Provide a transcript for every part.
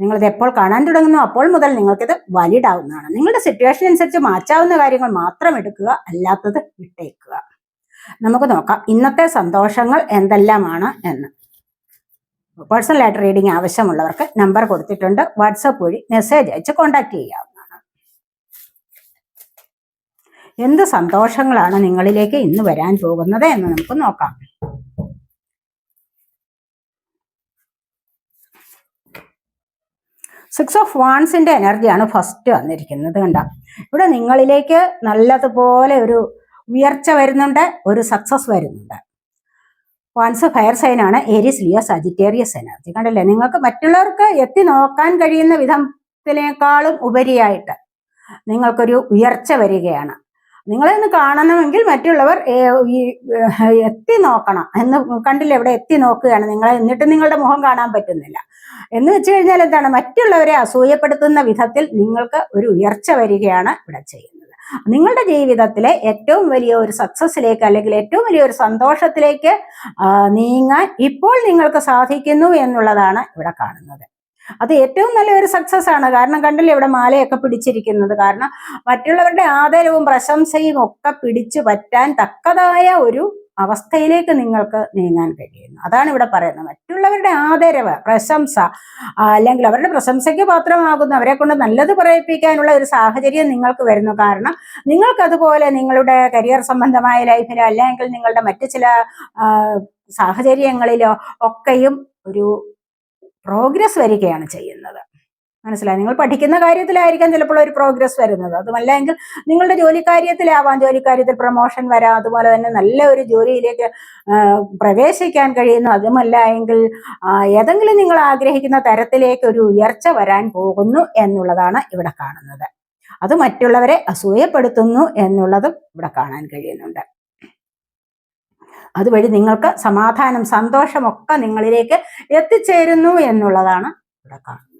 നിങ്ങളിത് എപ്പോൾ കാണാൻ തുടങ്ങുന്നു അപ്പോൾ മുതൽ നിങ്ങൾക്കിത് വാലിഡ് ആവുന്നതാണ് നിങ്ങളുടെ സിറ്റുവേഷൻ അനുസരിച്ച് മാറ്റാവുന്ന കാര്യങ്ങൾ മാത്രം എടുക്കുക അല്ലാത്തത് വിട്ടേക്കുക. നമുക്ക് നോക്കാം ഇന്നത്തെ സന്തോഷങ്ങൾ എന്തെല്ലാമാണ് എന്ന്. പേഴ്സണൽ പേഴ്സണലായിട്ട് റീഡിംഗ് ആവശ്യമുള്ളവർക്ക് നമ്പർ കൊടുത്തിട്ടുണ്ട് വാട്സപ്പ് വഴി മെസ്സേജ് അയച്ച് കോൺടാക്ട് ചെയ്യാവുന്നതാണ്. എന്ത് സന്തോഷങ്ങളാണ് നിങ്ങളിലേക്ക് ഇന്ന് വരാൻ പോകുന്നത് എന്ന് നമുക്ക് നോക്കാം. സിക്സ് ഓഫ് വാൺസിന്റെ എനർജിയാണ് ഫസ്റ്റ് വന്നിരിക്കുന്നത് കണ്ട. ഇവിടെ നിങ്ങളിലേക്ക് നല്ലതുപോലെ ഒരു ഉയർച്ച വരുന്നുണ്ട് ഒരു സക്സസ് വരുന്നുണ്ട്. വാൻസ് ഫയർ സൈൻ ആണ് ഏരിയസ് ലിയോ സജിറ്റേറിയസ് എനർജി കണ്ടല്ലേ? നിങ്ങൾക്ക് മറ്റുള്ളവർക്ക് എത്തി നോക്കാൻ കഴിയുന്ന വിധത്തിനേക്കാളും ഉപരിയായിട്ട് നിങ്ങൾക്കൊരു ഉയർച്ച വരികയാണ്. നിങ്ങളെ ഒന്ന് കാണണമെങ്കിൽ മറ്റുള്ളവർ ഈ, എത്തി നോക്കണം എന്ന് കണ്ടില്ല ഇവിടെ എത്തി നോക്കുകയാണ് നിങ്ങളെ എന്നിട്ട് നിങ്ങളുടെ മുഖം കാണാൻ പറ്റുന്നില്ല. എന്ന് വെച്ച് കഴിഞ്ഞാൽ എന്താണ് മറ്റുള്ളവരെ അസൂയപ്പെടുത്തുന്ന വിധത്തിൽ നിങ്ങൾക്ക് ഒരു ഉയർച്ച വരികയാണ് ഇവിടെ ചെയ്യുന്നത്. നിങ്ങളുടെ ജീവിതത്തിലെ ഏറ്റവും വലിയ ഒരു സക്സസ്സിലേക്ക് അല്ലെങ്കിൽ ഏറ്റവും വലിയ ഒരു സന്തോഷത്തിലേക്ക് നീങ്ങാൻ ഇപ്പോൾ നിങ്ങൾക്ക് സാധിക്കുന്നു എന്നുള്ളതാണ് ഇവിടെ കാണുന്നത്. അത് ഏറ്റവും നല്ലൊരു സക്സസ് ആണ്. കാരണം കണ്ടില്ലേ ഇവിടെ മാലയൊക്കെ പിടിച്ചിരിക്കുന്നത്? കാരണം മറ്റുള്ളവരുടെ ആദരവും പ്രശംസയും ഒക്കെ പിടിച്ചു പറ്റാൻ തക്കതായ ഒരു അവസ്ഥയിലേക്ക് നിങ്ങൾക്ക് നീങ്ങാൻ കഴിയുന്നു. അതാണ് ഇവിടെ പറയുന്നത്. മറ്റുള്ളവരുടെ ആദരവ് പ്രശംസ അല്ലെങ്കിൽ അവരുടെ പ്രശംസയ്ക്ക് പാത്രമാകുന്ന അവരെ കൊണ്ട് നല്ലത് പറയിപ്പിക്കാനുള്ള ഒരു സാഹചര്യം നിങ്ങൾക്ക് വരുന്നു. കാരണം നിങ്ങൾക്കതുപോലെ നിങ്ങളുടെ കരിയർ സംബന്ധമായ ലൈഫിലോ അല്ലെങ്കിൽ നിങ്ങളുടെ മറ്റു ചില സാഹചര്യങ്ങളിലോ ഒക്കെയും ഒരു പ്രോഗ്രസ് വരികയാണ് ചെയ്യുന്നത്. മനസ്സിലായി? നിങ്ങൾ പഠിക്കുന്ന കാര്യത്തിലായിരിക്കാം ചിലപ്പോൾ ഒരു പ്രോഗ്രസ് വരുന്നത്. അതുമല്ല എങ്കിൽ നിങ്ങളുടെ ജോലിക്കാര്യത്തിലാവാം ജോലിക്കാര്യത്തിൽ ജോലി കാര്യത്തിൽ പ്രൊമോഷൻ വരാം. അതുപോലെ തന്നെ നല്ല ഒരു ജോലിയിലേക്ക് പ്രവേശിക്കാൻ കഴിയുന്നു. അതുമല്ല എങ്കിൽ ഏതെങ്കിലും നിങ്ങൾ ആഗ്രഹിക്കുന്ന തരത്തിലേക്ക് ഒരു ഉയർച്ച വരാൻ പോകുന്നു എന്നുള്ളതാണ് ഇവിടെ കാണുന്നത്. അത് മറ്റുള്ളവരെ അസൂയപ്പെടുത്തുന്നു എന്നുള്ളതും ഇവിടെ കാണാൻ കഴിയുന്നുണ്ട്. അതുവഴി നിങ്ങൾക്ക് സമാധാനം സന്തോഷമൊക്കെ നിങ്ങളിലേക്ക് എത്തിച്ചേരുന്നു എന്നുള്ളതാണ് ഇവിടെ കാണുന്നത്.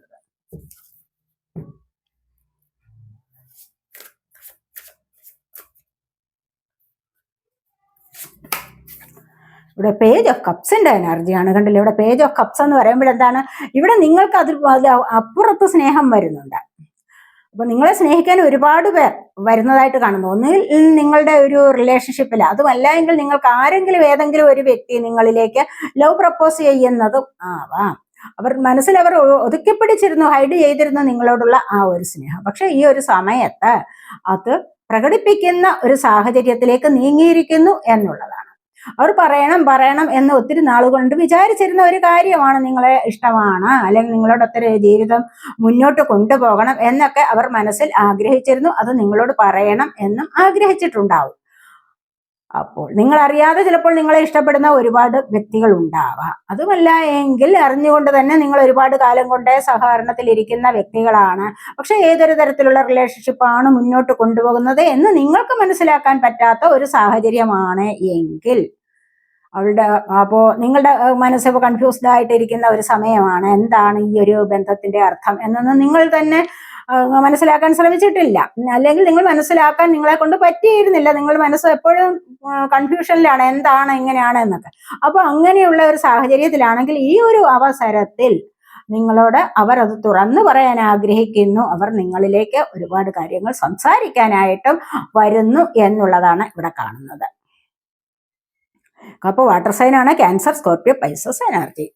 ഇവിടെ പേജ് ഓഫ് കപ്സിന്റെ എനർജിയാണ് കണ്ടില്ലേ? ഇവിടെ പേജ് ഓഫ് കപ്സ് എന്ന് പറയുമ്പോൾ എന്താണ് ഇവിടെ നിങ്ങൾക്ക് അതിൽ അപ്പുറത്ത് സ്നേഹം വരുന്നുണ്ട്. അപ്പൊ നിങ്ങളെ സ്നേഹിക്കാൻ ഒരുപാട് പേർ വരുന്നതായിട്ട് കാണുന്നു. ഒന്നിൽ നിങ്ങളുടെ ഒരു റിലേഷൻഷിപ്പിൽ അതുമല്ല എങ്കിൽ നിങ്ങൾക്ക് ആരെങ്കിലും ഏതെങ്കിലും ഒരു വ്യക്തി നിങ്ങളിലേക്ക് ലവ് പ്രപ്പോസ് ചെയ്യുന്നതും ആവാം. അവർ മനസ്സിൽ അവർ ഒതുക്കിപ്പിടിച്ചിരുന്നു ഹൈഡ് ചെയ്തിരുന്നു നിങ്ങളോടുള്ള ആ ഒരു സ്നേഹം. പക്ഷെ ഈ ഒരു സമയത്ത് അത് പ്രകടിപ്പിക്കുന്ന ഒരു സാഹചര്യത്തിലേക്ക് നീങ്ങിയിരിക്കുന്നു എന്നുള്ളതാണ്. അവർ പറയണം പറയണം എന്ന് ഒത്തിരി നാളുകൊണ്ട് വിചാരിച്ചിരുന്ന ഒരു കാര്യമാണ് നിങ്ങളെ ഇഷ്ടമാണ്. അല്ലെങ്കിൽ നിങ്ങളോട് ഒത്തിരി ജീവിതം മുന്നോട്ട് കൊണ്ടുപോകണം എന്നൊക്കെ അവർ മനസ്സിൽ ആഗ്രഹിച്ചിരുന്നു. അത് നിങ്ങളോട് പറയണം എന്നും ആഗ്രഹിച്ചിട്ടുണ്ടാവും. അപ്പോൾ നിങ്ങൾ അറിയാതെ ചിലപ്പോൾ നിങ്ങളെ ഇഷ്ടപ്പെടുന്ന ഒരുപാട് വ്യക്തികൾ ഉണ്ടാവാം. അതുമല്ല എങ്കിൽ അറിഞ്ഞുകൊണ്ട് തന്നെ നിങ്ങൾ ഒരുപാട് കാലം കൊണ്ട് സഹകരണത്തിൽ ഇരിക്കുന്ന വ്യക്തികളാണ്. പക്ഷെ ഏതൊരു തരത്തിലുള്ള റിലേഷൻഷിപ്പാണ് മുന്നോട്ട് കൊണ്ടുപോകുന്നത് എന്ന് നിങ്ങൾക്ക് മനസ്സിലാക്കാൻ പറ്റാത്ത ഒരു സാഹചര്യമാണ് എങ്കിൽ. അവളുടെ അപ്പോ നിങ്ങളുടെ മനസ്സ് കൺഫ്യൂസ്ഡ് ആയിട്ടിരിക്കുന്ന ഒരു സമയമാണ്. എന്താണ് ഈ ഒരു ബന്ധത്തിന്റെ അർത്ഥം എന്നൊന്നും നിങ്ങൾ തന്നെ മനസ്സിലാക്കാൻ ശ്രമിച്ചിട്ടില്ല. അല്ലെങ്കിൽ നിങ്ങൾ മനസ്സിലാക്കാൻ നിങ്ങളെ കൊണ്ട് പറ്റിയിരുന്നില്ല. നിങ്ങൾ മനസ്സ് എപ്പോഴും കൺഫ്യൂഷനിലാണ് എന്താണ് എങ്ങനെയാണ് എന്നൊക്കെ. അപ്പൊ അങ്ങനെയുള്ള ഒരു സാഹചര്യത്തിലാണെങ്കിൽ ഈ ഒരു അവസരത്തിൽ നിങ്ങളോട് അവർ അത് തുറന്നു പറയാൻ ആഗ്രഹിക്കുന്നു. അവർ നിങ്ങളിലേക്ക് ഒരുപാട് കാര്യങ്ങൾ സംസാരിക്കാനായിട്ടും വരുന്നു എന്നുള്ളതാണ് ഇവിടെ കാണുന്നത്. അപ്പൊ വാട്ടർ സൈൻ ആണ് ക്യാൻസർ സ്കോർപ്പിയോ പൈസസ് എനർജി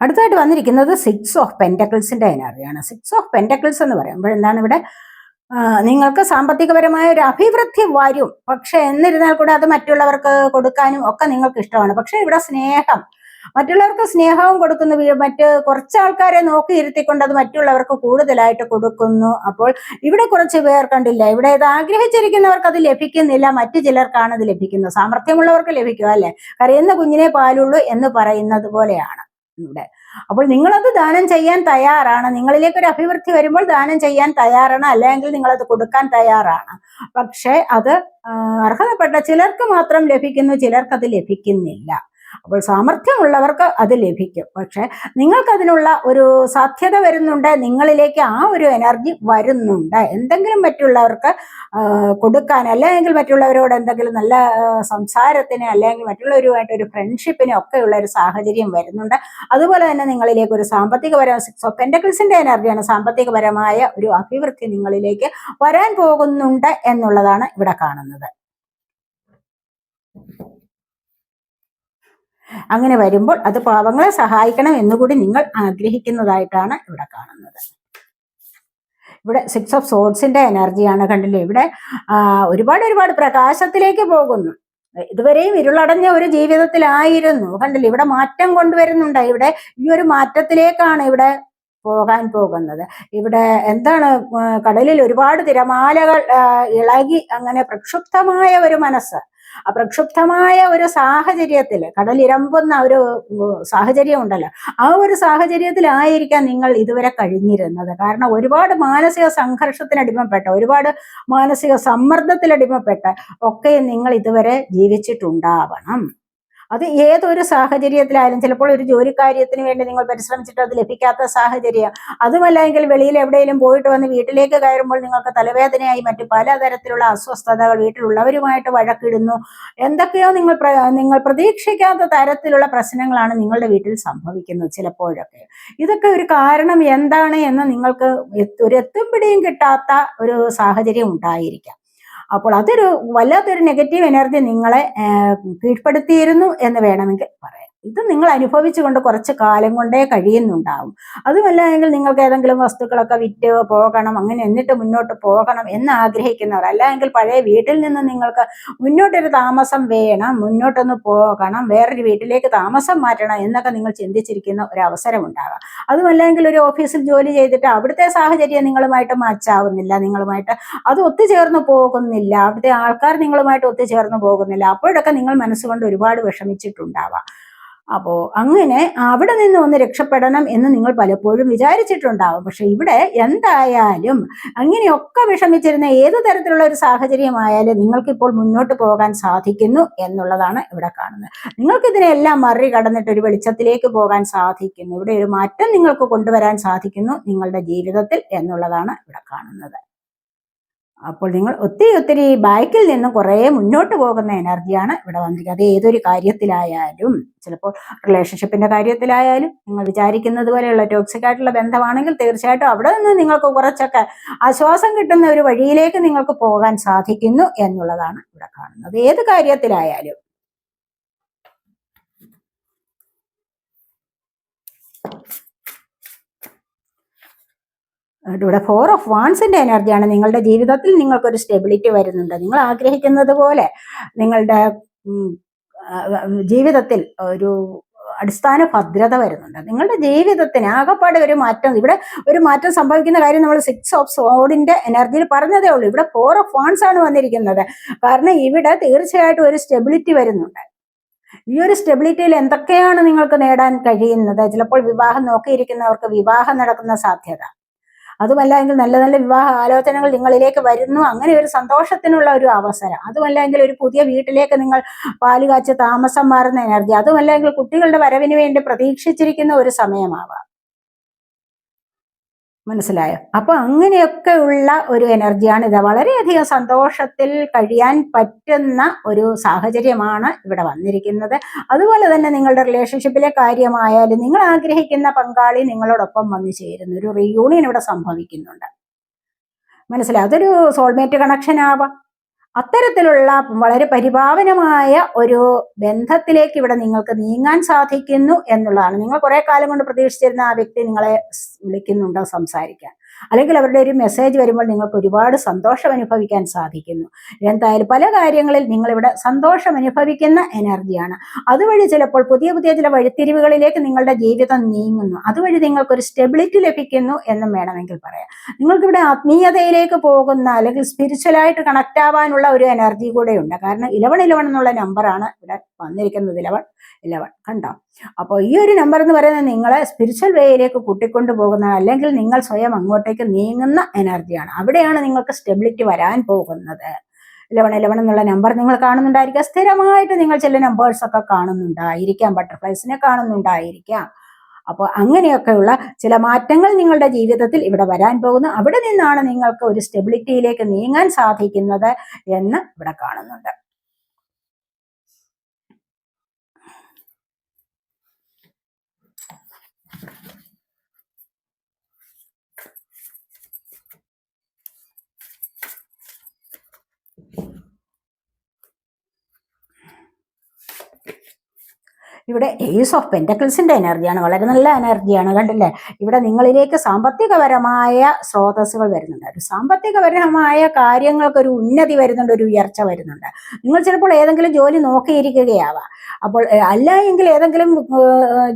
അടുത്തായിട്ട് വന്നിരിക്കുന്നത് സിക്സ് ഓഫ് പെന്റക്കിൾസിന്റെ എനർജിയാണ് സിക്സ് ഓഫ് പെന്റക്കിൾസ് എന്ന് പറയുമ്പോൾ എന്താണ് ഇവിടെ നിങ്ങൾക്ക് സാമ്പത്തികപരമായ ഒരു അഭിവൃദ്ധി വരും. പക്ഷെ എന്നിരുന്നാൽ കൂടെ അത് മറ്റുള്ളവർക്ക് കൊടുക്കാനും ഒക്കെ നിങ്ങൾക്ക് ഇഷ്ടമാണ്. പക്ഷെ ഇവിടെ സ്നേഹം. മറ്റുള്ളവർക്ക് സ്നേഹവും കൊടുക്കുന്നു. മറ്റ് കുറച്ച് ആൾക്കാരെ നോക്കി ഇരുത്തിക്കൊണ്ട് അത് മറ്റുള്ളവർക്ക് കൂടുതലായിട്ട് കൊടുക്കുന്നു. അപ്പോൾ ഇവിടെ കുറച്ച് പേർ കണ്ടില്ല. ഇവിടെ ഇത് ആഗ്രഹിച്ചിരിക്കുന്നവർക്ക് അത് ലഭിക്കുന്നില്ല. മറ്റു ചിലർക്കാണ് ഇത് ലഭിക്കുന്നത്. സാമർഥ്യമുള്ളവർക്ക് ലഭിക്കും അല്ലെ? കരയുന്ന കുഞ്ഞിനെ പാലുള്ളൂ എന്ന് പറയുന്നത് പോലെയാണ് ഇവിടെ. അപ്പോൾ നിങ്ങളത് ദാനം ചെയ്യാൻ തയ്യാറാണ്. നിങ്ങളിലേക്ക് ഒരു അഭിവൃദ്ധി വരുമ്പോൾ ദാനം ചെയ്യാൻ തയ്യാറാണ്. അല്ലെങ്കിൽ നിങ്ങളത് കൊടുക്കാൻ തയ്യാറാണ്. പക്ഷേ അത് അർഹതപ്പെട്ട ചിലർക്ക് മാത്രം ലഭിക്കുന്നു ചിലർക്കത് ലഭിക്കുന്നില്ല. അപ്പോൾ സാമർഥ്യമുള്ളവർക്ക് അത് ലഭിക്കും. പക്ഷെ നിങ്ങൾക്കതിനുള്ള ഒരു സാധ്യത വരുന്നുണ്ട്. നിങ്ങളിലേക്ക് ആ ഒരു എനർജി വരുന്നുണ്ട്. എന്തെങ്കിലും മറ്റുള്ളവർക്ക് കൊടുക്കാൻ അല്ലെങ്കിൽ മറ്റുള്ളവരോട് എന്തെങ്കിലും നല്ല സംസാരത്തിന് അല്ലെങ്കിൽ മറ്റുള്ളവരുമായിട്ട് ഒരു ഫ്രണ്ട്ഷിപ്പിന് ഒക്കെയുള്ള ഒരു സാഹചര്യം വരുന്നുണ്ട്. അതുപോലെ തന്നെ നിങ്ങളിലേക്ക് ഒരു സാമ്പത്തികപരമായ സിക്സ് ഓഫ് പെൻഡക്കിൾസിന്റെ എനർജിയാണ് സാമ്പത്തികപരമായ ഒരു അഭിവൃദ്ധി നിങ്ങളിലേക്ക് വരാൻ പോകുന്നുണ്ട് എന്നുള്ളതാണ് ഇവിടെ കാണുന്നത്. അങ്ങനെ വരുമ്പോൾ അത് പാവങ്ങളെ സഹായിക്കണം എന്നുകൂടി നിങ്ങൾ ആഗ്രഹിക്കുന്നതായിട്ടാണ് ഇവിടെ കാണുന്നത്. ഇവിടെ സിക്സ് ഓഫ് സോഡ്സിന്റെ എനർജിയാണ് കണ്ടില്ലേ? ഇവിടെ ഒരുപാട് ഒരുപാട് പ്രകാശത്തിലേക്ക് പോകുന്നു. ഇതുവരെയും ഇരുളടഞ്ഞ ഒരു ജീവിതത്തിലായിരുന്നു. കണ്ടില്ലേ? ഇവിടെ മാറ്റം കൊണ്ടുവരുന്നുണ്ട്. ഇവിടെ ഈ ഒരു മാറ്റത്തിലേക്കാണ് ഇവിടെ പോകാൻ പോകുന്നത്. ഇവിടെ എന്താണ് കടലിൽ ഒരുപാട് തിരമാലകൾ ഇളകി അങ്ങനെ പ്രക്ഷുബ്ധമായ ഒരു മനസ്സ്. ആ പ്രക്ഷുബ്ധമായ ഒരു സാഹചര്യത്തിൽ കടലിരമ്പുന്ന ഒരു സാഹചര്യം ഉണ്ടല്ലോ. ആ ഒരു സാഹചര്യത്തിലായിരിക്കാം നിങ്ങൾ ഇതുവരെ കഴിഞ്ഞിരുന്നത്. കാരണം ഒരുപാട് മാനസിക സംഘർഷത്തിന് അടിമപ്പെട്ട ഒരുപാട് മാനസിക സമ്മർദ്ദത്തിൽ അടിമപ്പെട്ട ഒക്കെ നിങ്ങൾ ഇതുവരെ ജീവിച്ചിട്ടുണ്ടാവണം. അത് ഏതൊരു സാഹചര്യത്തിലായാലും ചിലപ്പോൾ ഒരു ജോലി കാര്യത്തിന് വേണ്ടി നിങ്ങൾ പരിശ്രമിച്ചിട്ട് അത് ലഭിക്കാത്ത സാഹചര്യം. അതുമല്ലെങ്കിൽ വെളിയിൽ എവിടെയെങ്കിലും പോയിട്ട് വന്ന് വീട്ടിലേക്ക് കയറുമ്പോൾ നിങ്ങൾക്ക് തലവേദനയായി മറ്റു പലതരത്തിലുള്ള അസ്വസ്ഥതകൾ വീട്ടിലുള്ളവരുമായിട്ട് വഴക്കിടുന്നു. എന്തൊക്കെയോ നിങ്ങൾ നിങ്ങൾ പ്രതീക്ഷിക്കാത്ത തരത്തിലുള്ള പ്രശ്നങ്ങളാണ് നിങ്ങളുടെ വീട്ടിൽ സംഭവിക്കുന്നത് ചിലപ്പോഴൊക്കെ. ഇതൊക്കെ ഒരു കാരണം എന്താണ് എന്ന് നിങ്ങൾക്ക് ഒരു എത്തും പിടിയും കിട്ടാത്ത ഒരു സാഹചര്യം ഉണ്ടായിരിക്കാം. അപ്പോൾ അതൊരു വല്ലാത്തൊരു നെഗറ്റീവ് എനർജി നിങ്ങളെ കീഴ്പ്പെടുത്തിയിരുന്നു എന്ന് വേണമെങ്കിൽ പറയാം. ഇത് നിങ്ങൾ അനുഭവിച്ചുകൊണ്ട് കുറച്ച് കാലം കൊണ്ടേ കഴിയുന്നുണ്ടാവും. അതുമല്ല നിങ്ങൾക്ക് ഏതെങ്കിലും വസ്തുക്കളൊക്കെ വിറ്റ് പോകണം അങ്ങനെ എന്നിട്ട് മുന്നോട്ട് പോകണം എന്ന് ആഗ്രഹിക്കുന്നവർ അല്ലെങ്കിൽ പഴയ വീട്ടിൽ നിന്ന് നിങ്ങൾക്ക് മുന്നോട്ടൊരു താമസം വേണം മുന്നോട്ടൊന്ന് പോകണം വേറൊരു വീട്ടിലേക്ക് താമസം മാറ്റണം എന്നൊക്കെ നിങ്ങൾ ചിന്തിച്ചിരിക്കുന്ന ഒരു അവസരം ഉണ്ടാകാം അതുമല്ലെങ്കിൽ ഒരു ഓഫീസിൽ ജോലി ചെയ്തിട്ട് അവിടുത്തെ സാഹചര്യം നിങ്ങളുമായിട്ട് മാച്ചാവുന്നില്ല നിങ്ങളുമായിട്ട് അത് ഒത്തുചേർന്ന് പോകുന്നില്ല അവിടുത്തെ ആൾക്കാർ നിങ്ങളുമായിട്ട് ഒത്തുചേർന്ന് പോകുന്നില്ല അപ്പോഴൊക്കെ നിങ്ങൾ മനസ്സുകൊണ്ട് ഒരുപാട് വിഷമിച്ചിട്ടുണ്ടാവാം. അപ്പോൾ അങ്ങനെ അവിടെ നിന്ന് ഒന്ന് രക്ഷപ്പെടണം എന്ന് നിങ്ങൾ പലപ്പോഴും വിചാരിച്ചിട്ടുണ്ടാവും. പക്ഷെ ഇവിടെ എന്തായാലും അങ്ങനെയൊക്കെ വിഷമിച്ചിരുന്ന ഏത് തരത്തിലുള്ള ഒരു സാഹചര്യമായാലും നിങ്ങൾക്കിപ്പോൾ മുന്നോട്ട് പോകാൻ സാധിക്കുന്നു എന്നുള്ളതാണ് ഇവിടെ കാണുന്നത്. നിങ്ങൾക്ക് ഇതിനെല്ലാം മറികടന്നിട്ട് ഒരു വെളിച്ചത്തിലേക്ക് പോകാൻ സാധിക്കുന്നു. ഇവിടെ ഒരു മാറ്റം നിങ്ങൾക്ക് കൊണ്ടുവരാൻ സാധിക്കുന്നു നിങ്ങളുടെ ജീവിതത്തിൽ എന്നുള്ളതാണ് ഇവിടെ കാണുന്നത്. അപ്പോൾ നിങ്ങൾ ഒത്തിരി ഒത്തിരി ബാക്കിൽ നിന്ന് കുറേ മുന്നോട്ട് പോകുന്ന എനർജിയാണ് ഇവിടെ വന്നിരിക്കുന്നത്. അത് ഏതൊരു കാര്യത്തിലായാലും ചിലപ്പോൾ റിലേഷൻഷിപ്പിന്റെ കാര്യത്തിലായാലും നിങ്ങൾ വിചാരിക്കുന്നത് പോലെയുള്ള ടോക്സിക് ആയിട്ടുള്ള ബന്ധമാണെങ്കിൽ തീർച്ചയായിട്ടും അവിടെ നിന്ന് നിങ്ങൾക്ക് കുറച്ചൊക്കെ ആശ്വാസം കിട്ടുന്ന ഒരു വഴിയിലേക്ക് നിങ്ങൾക്ക് പോകാൻ സാധിക്കുന്നു എന്നുള്ളതാണ് ഇവിടെ കാണുന്നത്. ഏത് കാര്യത്തിലായാലും എന്നിട്ട് ഇവിടെ ഫോർ ഓഫ് വാൺസിന്റെ എനർജിയാണ് നിങ്ങളുടെ ജീവിതത്തിൽ നിങ്ങൾക്കൊരു സ്റ്റെബിലിറ്റി വരുന്നുണ്ട്. നിങ്ങൾ ആഗ്രഹിക്കുന്നത് പോലെ നിങ്ങളുടെ ജീവിതത്തിൽ ഒരു അടിസ്ഥാന ഭദ്രത വരുന്നുണ്ട്. നിങ്ങളുടെ ജീവിതത്തിന് ആകപ്പാടെ ഒരു മാറ്റം ഇവിടെ ഒരു മാറ്റം സംഭവിക്കുന്ന കാര്യം നമ്മൾ സിക്സ് ഓഫ് സോഡിന്റെ എനർജിയിൽ പറഞ്ഞതേ ഉള്ളൂ. ഇവിടെ ഫോർ ഓഫ് വാൺസ് ആണ് വന്നിരിക്കുന്നത്. കാരണം ഇവിടെ തീർച്ചയായിട്ടും ഒരു സ്റ്റെബിലിറ്റി വരുന്നുണ്ട്. ഈ ഒരു സ്റ്റെബിലിറ്റിയിൽ എന്തൊക്കെയാണ് നിങ്ങൾക്ക് നേടാൻ കഴിയുന്നത്? ചിലപ്പോൾ വിവാഹം നോക്കിയിരിക്കുന്നവർക്ക് വിവാഹം നടക്കുന്ന സാധ്യത. അതുമല്ല എങ്കിൽ നല്ല നല്ല വിവാഹ ആലോചനകൾ നിങ്ങളിലേക്ക് വരുന്നു. അങ്ങനെ ഒരു സന്തോഷത്തിനുള്ള ഒരു അവസരം. അതുമല്ല എങ്കിൽ ഒരു പുതിയ വീട്ടിലേക്ക് നിങ്ങൾ പാൽ കാച്ച് താമസം മാറുന്ന എനർജി അതുമല്ല എങ്കിൽ കുട്ടികളുടെ വരവിന് വേണ്ടി പ്രതീക്ഷിച്ചിരിക്കുന്ന ഒരു സമയമാവാം. മനസ്സിലായോ? അപ്പൊ അങ്ങനെയൊക്കെ ഉള്ള ഒരു എനർജിയാണ് ഇത്. വളരെയധികം സന്തോഷത്തിൽ കഴിയാൻ പറ്റുന്ന ഒരു സാഹചര്യമാണ് ഇവിടെ വന്നിരിക്കുന്നത്. അതുപോലെ തന്നെ നിങ്ങളുടെ റിലേഷൻഷിപ്പിലെ കാര്യമായാലും നിങ്ങൾ ആഗ്രഹിക്കുന്ന പങ്കാളി നിങ്ങളോടൊപ്പം വന്നു ചേരുന്നു ഒരു റീയൂണിയൻ ഇവിടെ സംഭവിക്കുന്നുണ്ട്. മനസ്സിലായി? അതൊരു സോൾമേറ്റ് കണക്ഷൻ ആവാം. അത്തരത്തിലുള്ള വളരെ പരിഭാവനമായ ഒരു ബന്ധത്തിലേക്ക് ഇവിടെ നിങ്ങൾക്ക് നീങ്ങാൻ സാധിക്കുന്നു എന്നുള്ളതാണ്. നിങ്ങൾ കുറെ കാലം കൊണ്ട് പ്രതീക്ഷിച്ചിരുന്ന ആ വ്യക്തി നിങ്ങളെ വിളിക്കുന്നുണ്ടോ സംസാരിക്കാൻ? അല്ലെങ്കിൽ അവരുടെ ഒരു മെസ്സേജ് വരുമ്പോൾ നിങ്ങൾക്ക് ഒരുപാട് സന്തോഷം അനുഭവിക്കാൻ സാധിക്കുന്നു. എന്തായാലും പല കാര്യങ്ങളിൽ നിങ്ങളിവിടെ സന്തോഷം അനുഭവിക്കുന്ന എനർജിയാണ് അതുവഴി ചിലപ്പോൾ പുതിയ പുതിയ ചില വഴിത്തിരിവുകളിലേക്ക് നിങ്ങളുടെ ജീവിതം നീങ്ങുന്നു. അതുവഴി നിങ്ങൾക്കൊരു സ്റ്റെബിലിറ്റി ലഭിക്കുന്നു എന്നും വേണമെങ്കിൽ പറയാം. നിങ്ങൾക്കിവിടെ ആത്മീയതയിലേക്ക് പോകുന്ന അല്ലെങ്കിൽ സ്പിരിച്വലായിട്ട് കണക്റ്റ് ആവാനുള്ള ഒരു എനർജി കൂടെ ഉണ്ട്. കാരണം ഇലവൺ ഇലവൺ എന്നുള്ള നമ്പറാണ് ഇവിടെ വന്നിരിക്കുന്നത് ഇലവൺ ഇലവൺ കണ്ടോ? അപ്പോൾ ഈ ഒരു നമ്പർ എന്ന് പറയുന്നത് നിങ്ങളെ സ്പിരിച്വൽ വേയിലേക്ക് കൂട്ടിക്കൊണ്ടു പോകുന്ന അല്ലെങ്കിൽ നിങ്ങൾ സ്വയം അങ്ങോട്ടേക്ക് നീങ്ങുന്ന എനർജിയാണ് അവിടെയാണ് നിങ്ങൾക്ക് സ്റ്റെബിലിറ്റി വരാൻ പോകുന്നത്. ഇലവൺ ഇലവൺ എന്നുള്ള നമ്പർ നിങ്ങൾ കാണുന്നുണ്ടായിരിക്കാം. സ്ഥിരമായിട്ട് നിങ്ങൾ ചില നമ്പേഴ്സ് ഒക്കെ കാണുന്നുണ്ടായിരിക്കാം. ബട്ടർഫ്ലൈസിനെ കാണുന്നുണ്ടായിരിക്കാം. അപ്പോൾ അങ്ങനെയൊക്കെയുള്ള ചില മാറ്റങ്ങൾ നിങ്ങളുടെ ജീവിതത്തിൽ ഇവിടെ വരാൻ പോകുന്നു. അവിടെ നിന്നാണ് നിങ്ങൾക്ക് ഒരു സ്റ്റെബിലിറ്റിയിലേക്ക് നീങ്ങാൻ സാധിക്കുന്നത് എന്ന് ഇവിടെ കാണുന്നുണ്ട്. ഇവിടെ ഏസ് ഓഫ് പെന്റക്കിൾസിന്റെ എനർജിയാണ് വളരെ നല്ല എനർജിയാണ് കണ്ടില്ലേ? ഇവിടെ നിങ്ങളിലേക്ക് സാമ്പത്തികപരമായ സ്രോതസ്സുകൾ വരുന്നുണ്ട്. ഒരു സാമ്പത്തികപരമായ കാര്യങ്ങൾക്ക് ഒരു ഉന്നതി വരുന്നുണ്ട് ഒരു ഉയർച്ച വരുന്നുണ്ട്. നിങ്ങൾ ചിലപ്പോൾ ഏതെങ്കിലും ജോലി നോക്കിയിരിക്കുകയാവാം. അപ്പോൾ അല്ല എങ്കിൽ ഏതെങ്കിലും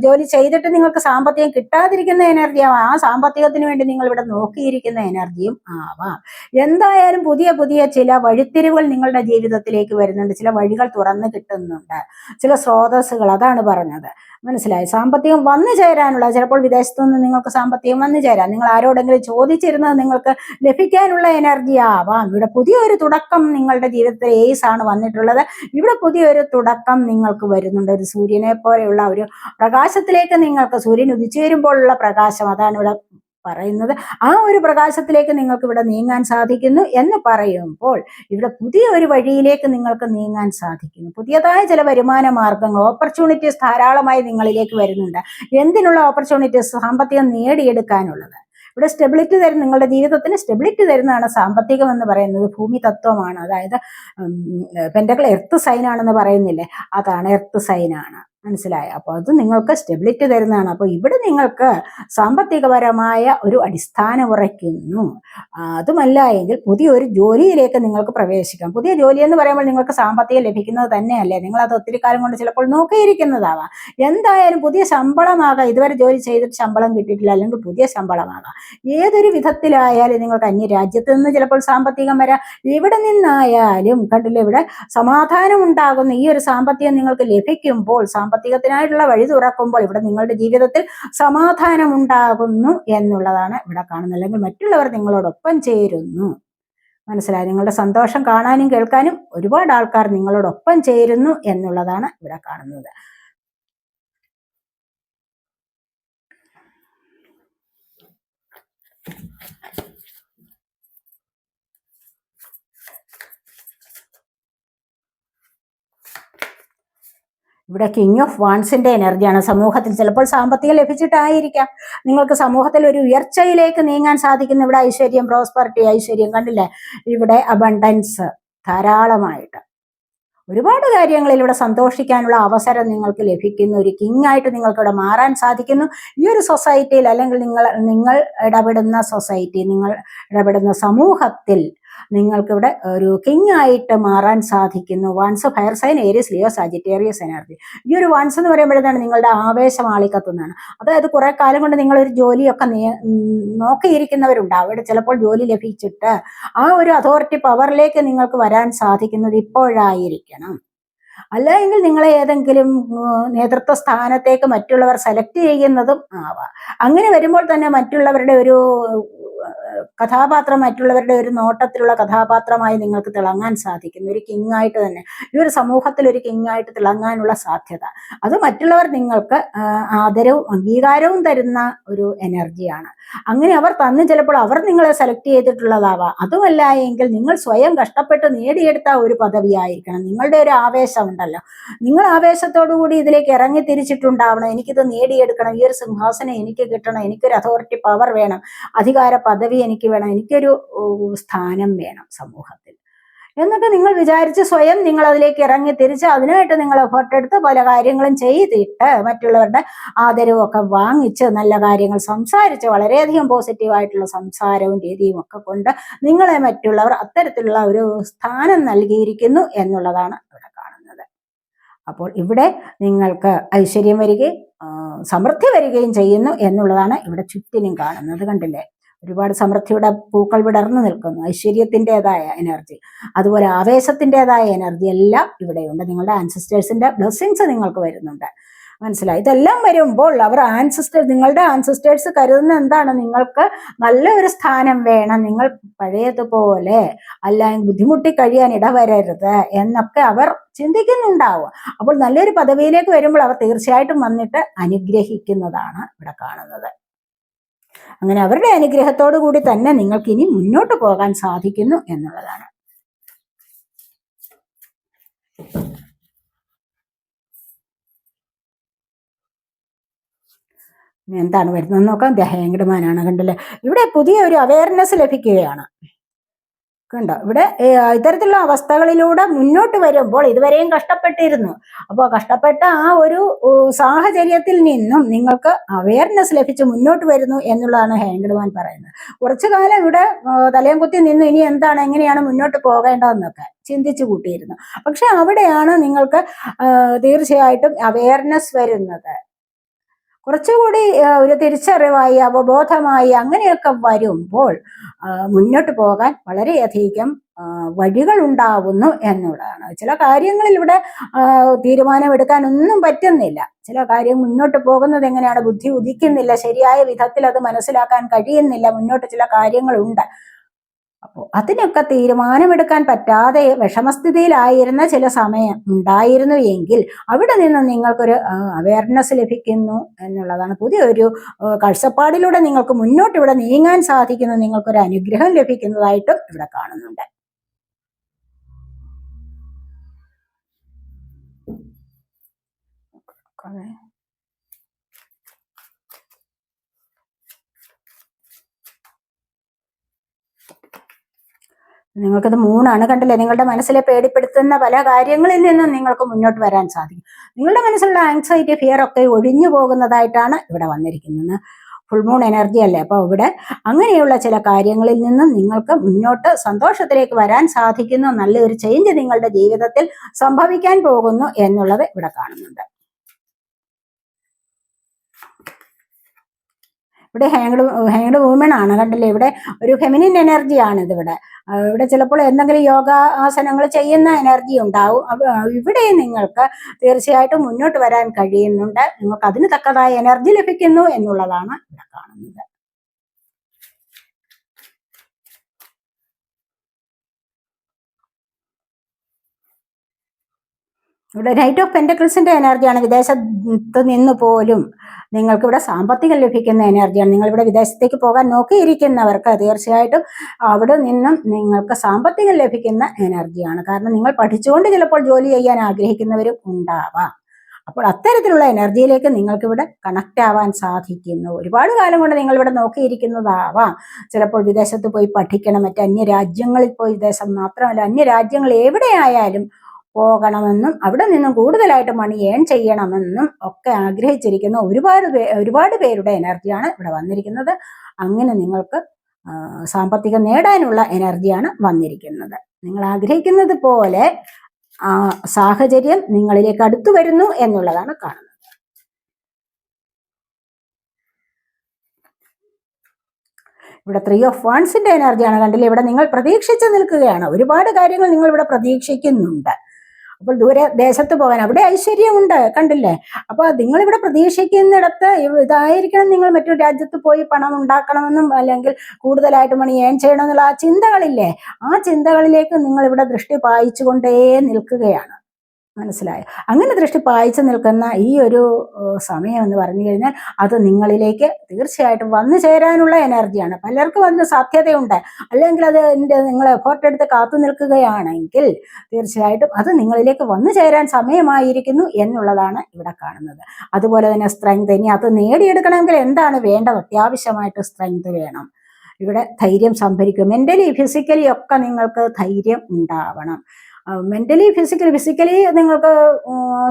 ജോലി ചെയ്തിട്ട് നിങ്ങൾക്ക് സാമ്പത്തികം കിട്ടാതിരിക്കുന്ന എനർജി ആവാം. ആ സാമ്പത്തികത്തിന് വേണ്ടി നിങ്ങൾ ഇവിടെ നോക്കിയിരിക്കുന്ന എനർജിയും ആവാം. എന്തായാലും പുതിയ പുതിയ ചില വഴിത്തിരിവുകൾ നിങ്ങളുടെ ജീവിതത്തിലേക്ക് വരുന്നുണ്ട്. ചില വഴികൾ തുറന്നു കിട്ടുന്നുണ്ട്. ചില സ്രോതസ്സുകൾ അതാണ് പറഞ്ഞത്. മനസ്സിലായി? സാമ്പത്തികം വന്നു ചേരാനുള്ള ചിലപ്പോൾ വിദേശത്തു നിന്ന് നിങ്ങൾക്ക് സാമ്പത്തികം വന്നു ചേരാം. നിങ്ങൾ ആരോടെങ്കിലും ചോദിച്ചിരുന്നത് നിങ്ങൾക്ക് ലഭിക്കാനുള്ള എനർജി ആവാം. ഇവിടെ പുതിയൊരു തുടക്കം നിങ്ങളുടെ ജീവിതത്തിൽ ഏസ് ആണ് വന്നിട്ടുള്ളത്. ഇവിടെ പുതിയൊരു തുടക്കം നിങ്ങൾക്ക് വരുന്നുണ്ട്. ഒരു സൂര്യനെ പോലെയുള്ള ഒരു പ്രകാശത്തിലേക്ക് നിങ്ങൾക്ക് സൂര്യൻ ഉദിച്ചു വരുമ്പോഴുള്ള പ്രകാശം അതാണ് ഇവിടെ പറയുന്നത്. ആ ഒരു പ്രകാശത്തിലേക്ക് നിങ്ങൾക്ക് ഇവിടെ നീങ്ങാൻ സാധിക്കുന്നു എന്ന് പറയുമ്പോൾ ഇവിടെ പുതിയ ഒരു വഴിയിലേക്ക് നിങ്ങൾക്ക് നീങ്ങാൻ സാധിക്കുന്നു. പുതിയതായ ചില വരുമാന മാർഗങ്ങൾ ഓപ്പർച്യൂണിറ്റീസ് ധാരാളമായി നിങ്ങളിലേക്ക് വരുന്നുണ്ട്. എന്തിനുള്ള ഓപ്പർച്യൂണിറ്റീസ് സാമ്പത്തികം നേടിയെടുക്കാനുള്ളത്. ഇവിടെ സ്റ്റെബിലിറ്റി തരുന്ന നിങ്ങളുടെ ജീവിതത്തിന് സ്റ്റെബിലിറ്റി തരുന്നതാണ് സാമ്പത്തികം എന്ന് പറയുന്നത് ഭൂമി തത്വമാണ്. അതായത് പെൻഡകൾ എർത്ത് സൈനാണെന്ന് പറയുന്നില്ലേ? അതാണ് എർത്ത് സൈനാണ് മനസ്സിലായോ. അപ്പോൾ അത് നിങ്ങൾക്ക് സ്റ്റെബിലിറ്റി തരുന്നതാണ്. അപ്പോൾ ഇവിടെ നിങ്ങൾക്ക് സാമ്പത്തികപരമായ ഒരു അടിസ്ഥാനം ഉറയ്ക്കുന്നു. അതുമല്ല എങ്കിൽ പുതിയൊരു ജോലിയിലേക്ക് നിങ്ങൾക്ക് പ്രവേശിക്കാം. പുതിയ ജോലി എന്ന് പറയുമ്പോൾ നിങ്ങൾക്ക് സാമ്പത്തികം ലഭിക്കുന്നത് തന്നെയല്ലേ? നിങ്ങൾ അത് ഒത്തിരി കാലം കൊണ്ട് ചിലപ്പോൾ നോക്കിയിരിക്കുന്നതാവാം. എന്തായാലും പുതിയ ശമ്പളമാകാം. ഇതുവരെ ജോലി ചെയ്തിട്ട് ശമ്പളം കിട്ടിയിട്ടില്ല. അല്ലെങ്കിൽ പുതിയ ശമ്പളമാകാം. ഏതൊരു വിധത്തിലായാലും നിങ്ങൾക്ക് അന്യ രാജ്യത്ത് നിന്ന് ചിലപ്പോൾ സാമ്പത്തികം വരാം. ഇവിടെ നിന്നായാലും കണ്ടില്ല? ഇവിടെ സമാധാനം ഉണ്ടാകുന്ന ഈ ഒരു സാമ്പത്തികം നിങ്ങൾക്ക് ലഭിക്കുമ്പോൾ സാമ്പത്തികത്തിനായിട്ടുള്ള വഴി തുറക്കുമ്പോൾ ഇവിടെ നിങ്ങളുടെ ജീവിതത്തിൽ സമാധാനം ഉണ്ടാകുന്നു എന്നുള്ളതാണ് ഇവിടെ കാണുന്നത്. അല്ലെങ്കിൽ മറ്റുള്ളവർ നിങ്ങളോടൊപ്പം ചേരുന്നു. മനസ്സിലായി? നിങ്ങളുടെ സന്തോഷം കാണാനും കേൾക്കാനും ഒരുപാട് ആൾക്കാർ നിങ്ങളോടൊപ്പം ചേരുന്നു എന്നുള്ളതാണ് ഇവിടെ കാണുന്നത്. ഇവിടെ കിങ് ഓഫ് വാൺസിന്റെ എനർജിയാണ് സമൂഹത്തിൽ ചിലപ്പോൾ സാമ്പത്തികം ലഭിച്ചിട്ടായിരിക്കാം. നിങ്ങൾക്ക് സമൂഹത്തിൽ ഒരു ഉയർച്ചയിലേക്ക് നീങ്ങാൻ സാധിക്കുന്ന ഇവിടെ ഐശ്വര്യം പ്രോസ്പെറിറ്റി ഐശ്വര്യം കണ്ടില്ലേ? ഇവിടെ അബണ്ടൻസ് ധാരാളമായിട്ട്. ഒരുപാട് കാര്യങ്ങളിൽ ഇവിടെ സന്തോഷിക്കാനുള്ള അവസരം നിങ്ങൾക്ക് ലഭിക്കുന്നു. ഒരു കിങ് ആയിട്ട് നിങ്ങൾക്ക് ഇവിടെ മാറാൻ സാധിക്കുന്നു. ഈ ഒരു സൊസൈറ്റിയിൽ അല്ലെങ്കിൽ നിങ്ങൾ നിങ്ങൾ ഇടപെടുന്ന സൊസൈറ്റി നിങ്ങൾ ഇടപെടുന്ന സമൂഹത്തിൽ നിങ്ങൾക്കിവിടെ ഒരു കിങ് ആയിട്ട് മാറാൻ സാധിക്കുന്നു. Once fire sign Aries Leo Sagittarius energy ഈ ഒരു വൺസ് എന്ന് പറയുമ്പോഴത്തേണ് നിങ്ങളുടെ ആവേശം ആളിക്കത്തുന്നതാണ് അതായത് കുറെ കാലം കൊണ്ട് നിങ്ങളൊരു ജോലിയൊക്കെ നോക്കിയിരിക്കുന്നവരുണ്ടാവും. അവിടെ ചിലപ്പോൾ ജോലി ലഭിച്ചിട്ട് ആ ഒരു അതോറിറ്റി പവറിലേക്ക് നിങ്ങൾക്ക് വരാൻ സാധിക്കുന്നത് ഇപ്പോഴായിരിക്കണം. അല്ലെങ്കിൽ നിങ്ങളെ ഏതെങ്കിലും നേതൃത്വ സ്ഥാനത്തേക്ക് മറ്റുള്ളവർ സെലക്ട് ചെയ്യുന്നതും ആവാം. അങ്ങനെ വരുമ്പോൾ തന്നെ മറ്റുള്ളവരുടെ ഒരു കഥാപാത്രം മറ്റുള്ളവരുടെ ഒരു നോട്ടത്തിലുള്ള കഥാപാത്രമായി നിങ്ങൾക്ക് തിളങ്ങാൻ സാധിക്കും ഒരു കിങ് ആയിട്ട് തന്നെ. ഈ ഒരു സമൂഹത്തിൽ ഒരു കിങ് ആയിട്ട് തിളങ്ങാനുള്ള സാധ്യത. അത് മറ്റുള്ളവർ നിങ്ങൾക്ക് ആദരവും അംഗീകാരവും തരുന്ന ഒരു എനർജിയാണ് അങ്ങനെ അവർ തന്നു ചിലപ്പോൾ അവർ നിങ്ങളെ സെലക്ട് ചെയ്തിട്ടുള്ളതാവാം. അതുമല്ല എങ്കിൽ നിങ്ങൾ സ്വയം കഷ്ടപ്പെട്ട് നേടിയെടുത്ത ഒരു പദവിയായിരിക്കണം. നിങ്ങളുടെ ഒരു ആവേശം ഉണ്ടല്ലോ. നിങ്ങൾ ആവേശത്തോടു കൂടി ഇതിലേക്ക് ഇറങ്ങി തിരിച്ചിട്ടുണ്ടാവണം. എനിക്കിത് നേടിയെടുക്കണം. ഈ ഒരു സിംഹാസനം എനിക്ക് കിട്ടണം. എനിക്കൊരു അതോറിറ്റി പവർ വേണം. അധികാര പദവി എനിക്ക് വേണം എനിക്കൊരു സ്ഥാനം വേണം സമൂഹത്തിൽ. എന്നൊക്കെ നിങ്ങൾ വിചാരിച്ച് സ്വയം നിങ്ങൾ അതിലേക്ക് ഇറങ്ങി തിരിച്ച് അതിനായിട്ട് നിങ്ങൾ എഫേർട്ട് എടുത്ത് പല കാര്യങ്ങളും ചെയ്തിട്ട് മറ്റുള്ളവരുടെ ആദരവൊക്കെ വാങ്ങിച്ച് നല്ല കാര്യങ്ങൾ സംസാരിച്ച് വളരെയധികം പോസിറ്റീവായിട്ടുള്ള സംസാരവും രീതിയും ഒക്കെ കൊണ്ട് നിങ്ങളെ മറ്റുള്ളവർ അത്തരത്തിലുള്ള ഒരു സ്ഥാനം നൽകിയിരിക്കുന്നു എന്നുള്ളതാണ് ഇവിടെ കാണുന്നത്. അപ്പോൾ ഇവിടെ നിങ്ങൾക്ക് ഐശ്വര്യം വരികയും സമൃദ്ധി വരികയും ചെയ്യുന്നു എന്നുള്ളതാണ് ഇവിടെ ചുറ്റിനും കാണുന്നത് കണ്ടില്ലേ? ഒരുപാട് സമൃദ്ധിയുടെ പൂക്കൾ വിടർന്നു നിൽക്കുന്നു. ഐശ്വര്യത്തിന്റെതായ എനർജി അതുപോലെ ആവേശത്തിന്റെതായ എനർജി എല്ലാം ഇവിടെയുണ്ട്. നിങ്ങളുടെ ആൻസിസ്റ്റേഴ്സിന്റെ ബ്ലെസ്സിങ്സ് നിങ്ങൾക്ക് വരുന്നുണ്ട്. മനസ്സിലായി? ഇതെല്ലാം വരുമ്പോൾ അവർ ആൻസിസ്റ്റേഴ്സ് നിങ്ങളുടെ ആൻസിസ്റ്റേഴ്സ് കരുതുന്ന എന്താണ്? നിങ്ങൾക്ക് നല്ല ഒരു സ്ഥാനം വേണം. നിങ്ങൾ പഴയതുപോലെ അല്ല ബുദ്ധിമുട്ടി കഴിയാൻ ഇടവരരുത് എന്നൊക്കെ അവർ ചിന്തിക്കുന്നുണ്ടാവും. അപ്പോൾ നല്ലൊരു പദവിയിലേക്ക് വരുമ്പോൾ അവർ തീർച്ചയായിട്ടും വന്നിട്ട് അനുഗ്രഹിക്കുന്നതാണ് ഇവിടെ കാണുന്നത്. അങ്ങനെ അവരുടെ അനുഗ്രഹത്തോടു കൂടി തന്നെ നിങ്ങൾക്ക് ഇനി മുന്നോട്ട് പോകാൻ സാധിക്കുന്നു എന്നുള്ളതാണ്. എന്താണ് വരുന്നത് നോക്കാം. ദഹയങ്കടമാനാണ് കണ്ടല്ലേ? ഇവിടെ പുതിയ ഒരു അവയർനെസ് ലഭിക്കുകയാണ്. കണ്ടോ? ഇവിടെ ഇത്തരത്തിലുള്ള അവസ്ഥകളിലൂടെ മുന്നോട്ട് വരുമ്പോൾ ഇതുവരെയും കഷ്ടപ്പെട്ടിരുന്നു. അപ്പോൾ കഷ്ടപ്പെട്ട ആ ഒരു സാഹചര്യത്തിൽ നിന്നും നിങ്ങൾക്ക് അവയർനെസ് ലഭിച്ച് മുന്നോട്ട് വരുന്നു എന്നുള്ളതാണ് ഹേങ്കിടുവാൻ പറയുന്നത്. കുറച്ചു കാലം ഇവിടെ തലയും കുത്തി നിന്നു. ഇനി എന്താണ് എങ്ങനെയാണ് മുന്നോട്ട് പോകേണ്ടതെന്നൊക്കെ ചിന്തിച്ചു കൂട്ടിയിരുന്നു. പക്ഷെ അവിടെയാണ് നിങ്ങൾക്ക് തീർച്ചയായിട്ടും അവയർനെസ് വരുന്നത്. കുറച്ചുകൂടി ഒരു തിരിച്ചറിവായി അവബോധമായി അങ്ങനെയൊക്കെ വരുമ്പോൾ മുന്നോട്ട് പോകാൻ വളരെയധികം വഴികൾ ഉണ്ടാവുന്നു എന്നുള്ളതാണ്. ചില കാര്യങ്ങളിൽ ഇവിടെ തീരുമാനമെടുക്കാൻ ഒന്നും പറ്റുന്നില്ല. ചില കാര്യം മുന്നോട്ട് പോകുന്നത് എങ്ങനെയാണ്? ബുദ്ധി ഉദിക്കുന്നില്ല. ശരിയായ വിധത്തിൽ അത് മനസ്സിലാക്കാൻ കഴിയുന്നില്ല. മുന്നോട്ട് ചില കാര്യങ്ങളുണ്ട്. അപ്പോൾ അതിനൊക്കെ തീരുമാനമെടുക്കാൻ പറ്റാതെ വിഷമസ്ഥിതിയിലായിരുന്ന ചില സമയം ഉണ്ടായിരുന്നു എങ്കിൽ അവിടെ നിന്ന് നിങ്ങൾക്കൊരു അവയർനെസ് ലഭിക്കുന്നു എന്നുള്ളതാണ് പുതിയൊരു കാഴ്ചപ്പാടിലൂടെ നിങ്ങൾക്ക് മുന്നോട്ട് ഇവിടെ നീങ്ങാൻ സാധിക്കുന്നു നിങ്ങൾക്കൊരു അനുഗ്രഹം ലഭിക്കുന്നതായിട്ടും ഇവിടെ കാണുന്നുണ്ട് Okay. നിങ്ങൾക്കത് മൂന്നാണ് കണ്ടില്ലേ? നിങ്ങളുടെ മനസ്സിലെ പേടിപ്പെടുത്തുന്ന പല കാര്യങ്ങളിൽ നിന്നും നിങ്ങൾക്ക് മുന്നോട്ട് വരാൻ സാധിക്കും. നിങ്ങളുടെ മനസ്സിലുള്ള ആങ്സൈറ്റി ഫിയർ ഒക്കെ ഒഴിഞ്ഞു പോകുന്നതായിട്ടാണ് ഇവിടെ വന്നിരിക്കുന്നത്. ഫുൾ മൂൺ എനർജി അല്ലേ? അപ്പോൾ ഇവിടെ അങ്ങനെയുള്ള ചില കാര്യങ്ങളിൽ നിന്നും നിങ്ങൾക്ക് മുന്നോട്ട് സന്തോഷത്തിലേക്ക് വരാൻ സാധിക്കുന്നു. നല്ലൊരു ചേഞ്ച് നിങ്ങളുടെ ജീവിതത്തിൽ സംഭവിക്കാൻ പോകുന്നു എന്നുള്ളത് ഇവിടെ കാണുന്നുണ്ട്. ഇവിടെ ഹാങ്ഡ് ഹാങ്ഡ് വുമൺ ആണ് കണ്ടില്ലേ? ഇവിടെ ഒരു ഫെമിനിൻ എനർജി ആണ് ഇതിവിടെ ഇവിടെ. ചിലപ്പോൾ എന്തെങ്കിലും യോഗാസനങ്ങൾ ചെയ്യുന്ന എനർജി ഉണ്ടാവും. ഇവിടെ നിങ്ങൾക്ക് തീർച്ചയായിട്ടും മുന്നോട്ട് വരാൻ കഴിയുന്നുണ്ട്. നിങ്ങൾക്ക് അതിന് തക്കതായ എനർജി ലഭിക്കുന്നു എന്നുള്ളതാണ് ഇവിടെ കാണുന്നത്. ഇവിടെ നൈറ്റ് ഓഫ് പെന്റക്കിൾസിന്റെ എനർജിയാണ് വിദേശത്ത് നിന്ന് പോലും നിങ്ങൾക്ക് ഇവിടെ സാമ്പത്തികം ലഭിക്കുന്ന എനർജിയാണ് നിങ്ങൾ ഇവിടെ വിദേശത്തേക്ക് പോകാൻ നോക്കിയിരിക്കുന്നവർക്ക് തീർച്ചയായിട്ടും അവിടെ നിന്നും നിങ്ങൾക്ക് സാമ്പത്തികം ലഭിക്കുന്ന എനർജിയാണ് കാരണം നിങ്ങൾ പഠിച്ചുകൊണ്ട് ചിലപ്പോൾ ജോലി ചെയ്യാൻ ആഗ്രഹിക്കുന്നവരും ഉണ്ടാവാം. അപ്പോൾ അത്തരത്തിലുള്ള എനർജിയിലേക്ക് നിങ്ങൾക്ക് ഇവിടെ കണക്റ്റ് ആവാൻ സാധിക്കുന്നു. ഒരുപാട് കാലം കൊണ്ട് നിങ്ങൾ ഇവിടെ നോക്കിയിരിക്കുന്നതാവാം. ചിലപ്പോൾ വിദേശത്ത് പോയി പഠിക്കണം. മറ്റ് അന്യ രാജ്യങ്ങളിൽ പോയി വിദേശം മാത്രമല്ല അന്യ രാജ്യങ്ങൾ എവിടെയായാലും പോകണമെന്നും അവിടെ നിന്നും കൂടുതലായിട്ട് മണി ഏൺ ചെയ്യണമെന്നും ഒക്കെ ആഗ്രഹിച്ചിരിക്കുന്ന ഒരുപാട് പേ ഒരുപാട് പേരുടെ എനർജിയാണ് ഇവിടെ വന്നിരിക്കുന്നത്. അങ്ങനെ നിങ്ങൾക്ക് സാമ്പത്തികം നേടാനുള്ള എനർജിയാണ് വന്നിരിക്കുന്നത്. നിങ്ങൾ ആഗ്രഹിക്കുന്നത് പോലെ സാഹചര്യം നിങ്ങളിലേക്ക് അടുത്തു വരുന്നു എന്നുള്ളതാണ് കാണുന്നത്. ഇവിടെ ത്രീ ഓഫ് വൺസിന്റെ എനർജിയാണ് കണ്ടില്ലേ? ഇവിടെ നിങ്ങൾ പ്രതീക്ഷിച്ച് നിൽക്കുകയാണ്. ഒരുപാട് കാര്യങ്ങൾ നിങ്ങൾ ഇവിടെ പ്രതീക്ഷിക്കുന്നുണ്ട്. അപ്പോൾ ദൂരെ ദേശത്ത് പോകാൻ. അവിടെ ഐശ്വര്യമുണ്ട് കണ്ടില്ലേ? അപ്പോൾ നിങ്ങൾ ഇവിടെ പ്രതീക്ഷിക്കുന്നിടത്ത് ഇതായിരിക്കണം നിങ്ങൾ മറ്റൊരു രാജ്യത്ത് പോയി പണം ഉണ്ടാക്കണമെന്നും അല്ലെങ്കിൽ കൂടുതലായിട്ട് മണി ഏൺ ചെയ്യണമെന്നുള്ള ആ ചിന്തകളില്ലേ? ആ ചിന്തകളിലേക്ക് നിങ്ങൾ ഇവിടെ ദൃഷ്ടി പായിച്ചുകൊണ്ടേ നിൽക്കുകയാണ്. മനസ്സിലായോ. അങ്ങനെ ദൃഷ്ടി പായിച്ചു നിൽക്കുന്ന ഈ ഒരു സമയം എന്ന് പറഞ്ഞു കഴിഞ്ഞാൽ അത് നിങ്ങളിലേക്ക് തീർച്ചയായിട്ടും വന്നു ചേരാനുള്ള എനർജിയാണ്. പലർക്കും അതിന് സാധ്യതയുണ്ട്. അല്ലെങ്കിൽ അത് എന്റെ നിങ്ങൾ എഫോർട്ട് എടുത്ത് കാത്തു നിൽക്കുകയാണെങ്കിൽ തീർച്ചയായിട്ടും അത് നിങ്ങളിലേക്ക് വന്നു ചേരാൻ സമയമായിരിക്കുന്നു എന്നുള്ളതാണ് ഇവിടെ കാണുന്നത്. അതുപോലെ തന്നെ സ്ട്രെങ്ത് ഇനി അത് നേടിയെടുക്കണമെങ്കിൽ എന്താണ് വേണ്ടത്? അത്യാവശ്യമായിട്ട് സ്ട്രെങ്ത് വേണം. ഇവിടെ ധൈര്യം സംഭരിക്കും. മെന്റലി ഫിസിക്കലി ഒക്കെ നിങ്ങൾക്ക് ധൈര്യം ഉണ്ടാവണം. മെന്റലി ഫിസിക്കലി ഫിസിക്കലി നിങ്ങൾക്ക്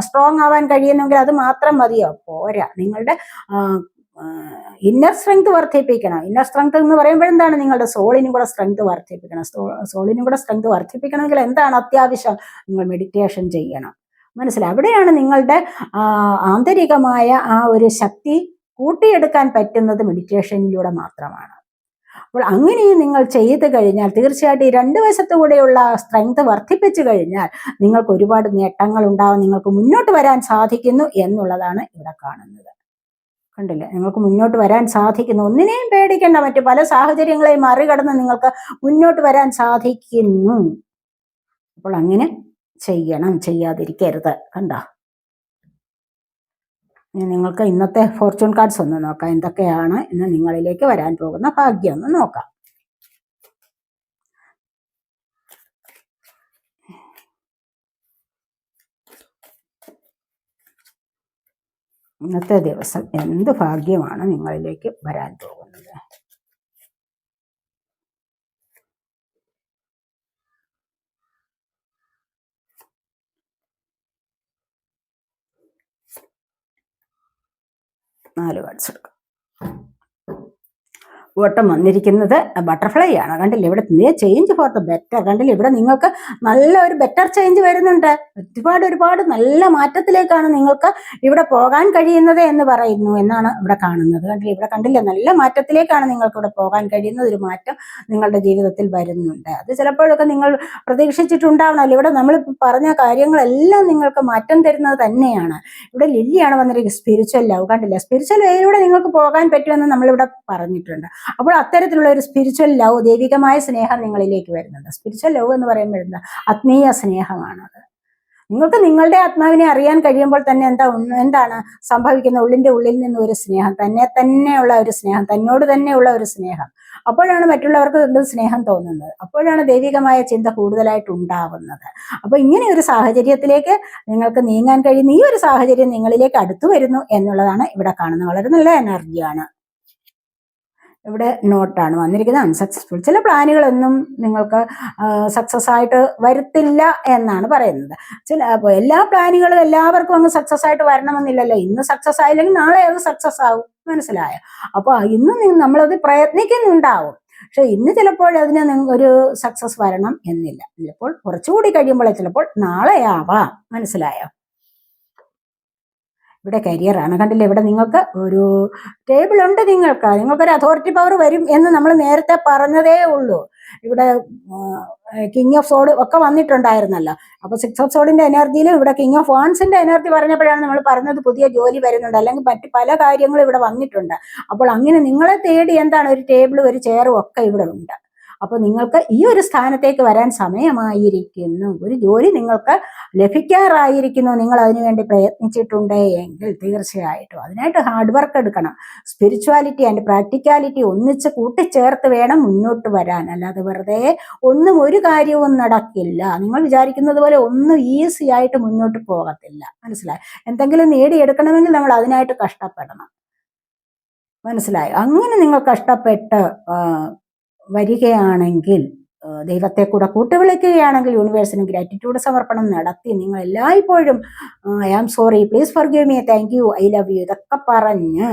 സ്ട്രോങ് ആവാൻ കഴിയുന്നെങ്കിൽ അത് മാത്രം മതിയോ? പോരാ. നിങ്ങളുടെ ഇന്നർ സ്ട്രെങ്ത് വർദ്ധിപ്പിക്കണം. ഇന്നർ സ്ട്രെങ്ത് എന്ന് പറയുമ്പോൾ എന്താണ്? നിങ്ങളുടെ സോളിനും കൂടെ സ്ട്രെങ്ത് വർദ്ധിപ്പിക്കണം. സോളിനും കൂടെ സ്ട്രെങ്ത് വർദ്ധിപ്പിക്കണമെങ്കിൽ എന്താണ് അത്യാവശ്യം? നിങ്ങൾ മെഡിറ്റേഷൻ ചെയ്യണം. മനസ്സിലായി? അവിടെയാണ് നിങ്ങളുടെ ആന്തരികമായ ആ ഒരു ശക്തി കൂട്ടിയെടുക്കാൻ പറ്റുന്നത് മെഡിറ്റേഷനിലൂടെ മാത്രമാണ്. അപ്പോൾ അങ്ങനെ നിങ്ങൾ ചെയ്ത് കഴിഞ്ഞാൽ തീർച്ചയായിട്ടും ഈ രണ്ട് വശത്തുകൂടെയുള്ള സ്ട്രെങ്ത് വർദ്ധിപ്പിച്ചു കഴിഞ്ഞാൽ നിങ്ങൾക്ക് ഒരുപാട് നേട്ടങ്ങൾ ഉണ്ടാവും നിങ്ങൾക്ക് മുന്നോട്ട് വരാൻ സാധിക്കുന്നു എന്നുള്ളതാണ് ഇവിടെ കാണുന്നത്. കണ്ടില്ലേ? നിങ്ങൾക്ക് മുന്നോട്ട് വരാൻ സാധിക്കുന്നു. ഒന്നിനെയും പേടിക്കേണ്ട മറ്റു പല സാഹചര്യങ്ങളെയും മറികടന്ന് നിങ്ങൾക്ക് മുന്നോട്ട് വരാൻ സാധിക്കുന്നു. അപ്പോൾ അങ്ങനെ ചെയ്യണം ചെയ്യാതിരിക്കരുത്. കണ്ടോ? ഇനി നിങ്ങൾക്ക് ഇന്നത്തെ ഫോർച്യൂൺ കാർഡ്സ് ഒന്ന് നോക്കാം. എന്തൊക്കെയാണ് ഇന്ന് നിങ്ങളിലേക്ക് വരാൻ പോകുന്ന ഭാഗ്യം ഒന്ന് നോക്കാം. ഇന്നത്തെ ദിവസം എന്ത് ഭാഗ്യമാണ് നിങ്ങളിലേക്ക് വരാൻ പോകുന്നത്? നാല് കാർഡ്സ് എടുക്കാം ഓട്ടം വന്നിരിക്കുന്നത് ബട്ടർഫ്ലൈ ആണ്. കണ്ടില്ലേ? ഇവിടെ നീ ചേഞ്ച് ഫോർ ദ ബെറ്റർ കണ്ടില്ലേ? ഇവിടെ നിങ്ങൾക്ക് നല്ല ഒരു ബെറ്റർ ചേഞ്ച് വരുന്നുണ്ട്. ഒരുപാട് ഒരുപാട് നല്ല മാറ്റത്തിലേക്കാണ് നിങ്ങൾക്ക് ഇവിടെ പോകാൻ കഴിയുന്നത് എന്ന് പറയുന്നു എന്നാണ് ഇവിടെ കാണുന്നത്. കണ്ടില്ലേ? ഇവിടെ കണ്ടില്ലേ? നല്ല മാറ്റത്തിലേക്കാണ് നിങ്ങൾക്ക് ഇവിടെ പോകാൻ കഴിയുന്നത്. ഒരു മാറ്റം നിങ്ങളുടെ ജീവിതത്തിൽ വരുന്നുണ്ട്. അത് ചിലപ്പോഴൊക്കെ നിങ്ങൾ പ്രതീക്ഷിച്ചിട്ടുണ്ടാവണമല്ലോ. ഇവിടെ നമ്മൾ പറഞ്ഞ കാര്യങ്ങളെല്ലാം നിങ്ങൾക്ക് മാറ്റം തരുന്നത് തന്നെയാണ്. ഇവിടെ ലില്ലിയാണ് വന്നിരിക്കുന്നത്. സ്പിരിച്വൽ ലവ് കണ്ടില്ല? സ്പിരിച്വൽ വേയിലൂടെ നിങ്ങൾക്ക് പോകാൻ പറ്റുമെന്ന് നമ്മളിവിടെ പറഞ്ഞിട്ടുണ്ട്. അപ്പോൾ അത്തരത്തിലുള്ള ഒരു സ്പിരിച്വൽ ലവ് ദൈവികമായ സ്നേഹം നിങ്ങളിലേക്ക് വരുന്നുണ്ട്. സ്പിരിച്വൽ ലവ് എന്ന് പറയുമ്പോൾ എന്താ? ആത്മീയ സ്നേഹമാണത്. നിങ്ങൾക്ക് നിങ്ങളുടെ ആത്മാവിനെ അറിയാൻ കഴിയുമ്പോൾ തന്നെ എന്താ എന്താണ് സംഭവിക്കുന്ന ഉള്ളിന്റെ ഉള്ളിൽ നിന്ന് ഒരു സ്നേഹം തന്നെ തന്നെയുള്ള ഒരു സ്നേഹം തന്നോട് തന്നെയുള്ള ഒരു സ്നേഹം. അപ്പോഴാണ് മറ്റുള്ളവർക്ക് സ്നേഹം തോന്നുന്നത്. അപ്പോഴാണ് ദൈവികമായ ചിന്ത കൂടുതലായിട്ട് ഉണ്ടാവുന്നത്. അപ്പൊ ഇങ്ങനെ ഒരു സാഹചര്യത്തിലേക്ക് നിങ്ങൾക്ക് നീങ്ങാൻ കഴിയുന്ന ഈ ഒരു സാഹചര്യം നിങ്ങളിലേക്ക് അടുത്തു വരുന്നു എന്നുള്ളതാണ് ഇവിടെ കാണുന്നത്. വളരെ നല്ല എനർജിയാണ് ഇവിടെ നോട്ടാണ് വന്നിരിക്കുന്നത്. അൺസക്സസ്ഫുൾ ചില പ്ലാനുകളൊന്നും നിങ്ങൾക്ക് സക്സസ് ആയിട്ട് വരത്തില്ല എന്നാണ് പറയുന്നത്. ചില അപ്പോൾ എല്ലാ പ്ലാനുകളും എല്ലാവർക്കും അങ്ങ് സക്സസ് ആയിട്ട് വരണമെന്നില്ലല്ലോ. ഇന്ന് സക്സസ് ആയില്ലെങ്കിൽ നാളെ അത് സക്സസ് ആവും. മനസ്സിലായോ? അപ്പോൾ ഇന്ന് നമ്മളത് പ്രയത്നിക്കുന്നുണ്ടാവും. പക്ഷെ ഇന്ന് ചിലപ്പോൾ അതിന് ഒരു സക്സസ് വരണം എന്നില്ല. ചിലപ്പോൾ കുറച്ചുകൂടി കഴിയുമ്പോൾ ചിലപ്പോൾ നാളെ ആവാം മനസ്സിലായോ? ഇവിടെ കരിയറാണ് കണ്ടില്ലേ ഇവിടെ നിങ്ങൾക്ക് ഒരു ടേബിൾ ഉണ്ട് നിങ്ങൾക്ക്. നിങ്ങൾക്കൊരു അതോറിറ്റി പവർ വരും എന്ന് നമ്മൾ നേരത്തെ പറഞ്ഞതേ ഉള്ളൂ. ഇവിടെ കിങ് ഓഫ് സോഡ് ഒക്കെ വന്നിട്ടുണ്ടായിരുന്നല്ലോ. അപ്പൊ സിക്സ് ഓഫ് സോഡിന്റെ എനർജിയിലും ഇവിടെ കിങ് ഓഫ് വാൺസിന്റെ എനർജി പറഞ്ഞപ്പോഴാണ് നമ്മൾ പറഞ്ഞത് പുതിയ ജോലി വരുന്നുണ്ട്. അല്ലെങ്കിൽ മറ്റ് പല കാര്യങ്ങളും ഇവിടെ വന്നിട്ടുണ്ട്. അപ്പോൾ അങ്ങനെ നിങ്ങളെ തേടി എന്താണ് ഒരു ടേബിളും ഒരു ചെയറും ഒക്കെ ഇവിടെ ഉണ്ട്. അപ്പൊ നിങ്ങൾക്ക് ഈ ഒരു സ്ഥാനത്തേക്ക് വരാൻ സമയമായിരിക്കുന്നു. ഒരു ജോലി നിങ്ങൾക്ക് ലഭിക്കാറായിരിക്കുന്നു. നിങ്ങൾ അതിനുവേണ്ടി പ്രയത്നിച്ചിട്ടുണ്ട് എങ്കിൽ തീർച്ചയായിട്ടും അതിനായിട്ട് ഹാർഡ് വർക്ക് എടുക്കണം. സ്പിരിച്വാലിറ്റി ആൻഡ് പ്രാക്ടിക്കാലിറ്റി ഒന്നിച്ച് കൂട്ടിച്ചേർത്ത് വേണം മുന്നോട്ട് വരാൻ. അല്ലാതെ വെറുതെ ഒന്നും ഒരു കാര്യവും നടക്കില്ല. നിങ്ങൾ വിചാരിക്കുന്നത് പോലെ ഒന്നും ഈസി ആയിട്ട് മുന്നോട്ട് പോകത്തില്ല. മനസ്സിലായി? എന്തെങ്കിലും നേടിയെടുക്കണമെങ്കിൽ നമ്മൾ അതിനായിട്ട് കഷ്ടപ്പെടണം. മനസ്സിലായോ? അങ്ങനെ നിങ്ങൾ കഷ്ടപ്പെട്ട് വരികയാണെങ്കിൽ ദൈവത്തെ കൂടെ കൂട്ടുവിളിക്കുകയാണെങ്കിൽ യൂണിവേഴ്സിന് ഗ്രാറ്റിറ്റ്യൂഡ് സമർപ്പണം നടത്തി നിങ്ങൾ എല്ലായ്പ്പോഴും I am sorry please forgive me thank you I love you ഇതൊക്കെ പറഞ്ഞ്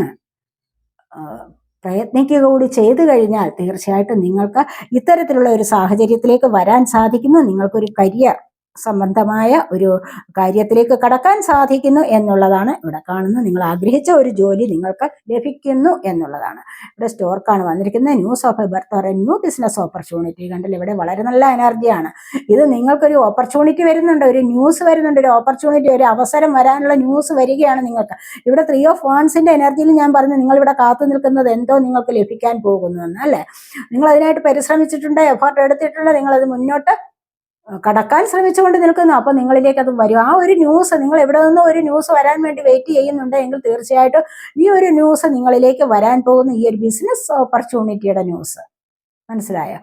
പ്രയത്നിക്കുക കൂടി ചെയ്തു കഴിഞ്ഞാൽ തീർച്ചയായിട്ടും നിങ്ങൾക്ക് ഇത്തരത്തിലുള്ള ഒരു സാഹചര്യത്തിലേക്ക് വരാൻ സാധിക്കുന്നു. നിങ്ങൾക്കൊരു കരിയർ സംബന്ധമായ ഒരു കാര്യത്തിലേക്ക് കടക്കാൻ സാധിക്കുന്നു എന്നുള്ളതാണ് ഇവിടെ കാണുന്നത്. നിങ്ങൾ ആഗ്രഹിച്ച ഒരു ജോലി നിങ്ങൾക്ക് ലഭിക്കുന്നു എന്നുള്ളതാണ്. ഇവിടെ സ്റ്റോർക്കാണ് വന്നിരിക്കുന്നത്. News of birth or new business opportunity. കണ്ടില്ല? ഇവിടെ വളരെ നല്ല എനർജിയാണ് ഇത് നിങ്ങൾക്കൊരു ഓപ്പർച്യൂണിറ്റി വരുന്നുണ്ട്. ഒരു ന്യൂസ് വരുന്നുണ്ട്. ഒരു ഓപ്പർച്യൂണിറ്റി ഒരു അവസരം വരാനുള്ള ന്യൂസ് വരികയാണ് നിങ്ങൾക്ക്. ഇവിടെ ത്രീ ഓഫ് വാൺസിന്റെ എനർജിയിൽ ഞാൻ പറഞ്ഞു നിങ്ങൾ ഇവിടെ കാത്തു നിൽക്കുന്നത് എന്തോ നിങ്ങൾക്ക് ലഭിക്കാൻ പോകുന്നു അല്ലേ? നിങ്ങൾ അതിനായിട്ട് പരിശ്രമിച്ചിട്ടുണ്ട് എഫേർട്ട് എടുത്തിട്ടുണ്ട്. നിങ്ങളത് മുന്നോട്ട് കടക്കാൻ ശ്രമിച്ചുകൊണ്ട് നിൽക്കുന്നു. അപ്പൊ നിങ്ങളിലേക്ക് അത് വരും. ആ ഒരു ന്യൂസ് നിങ്ങൾ എവിടെ നിന്നോ ഒരു ന്യൂസ് വരാൻ വേണ്ടി വെയിറ്റ് ചെയ്യുന്നുണ്ട് എങ്കിൽ തീർച്ചയായിട്ടും ഈ ഒരു ന്യൂസ് നിങ്ങളിലേക്ക് വരാൻ പോകുന്ന ഈ ഒരു ബിസിനസ് ഓപ്പർച്യൂണിറ്റിയുടെ ന്യൂസ് മനസ്സിലായോ?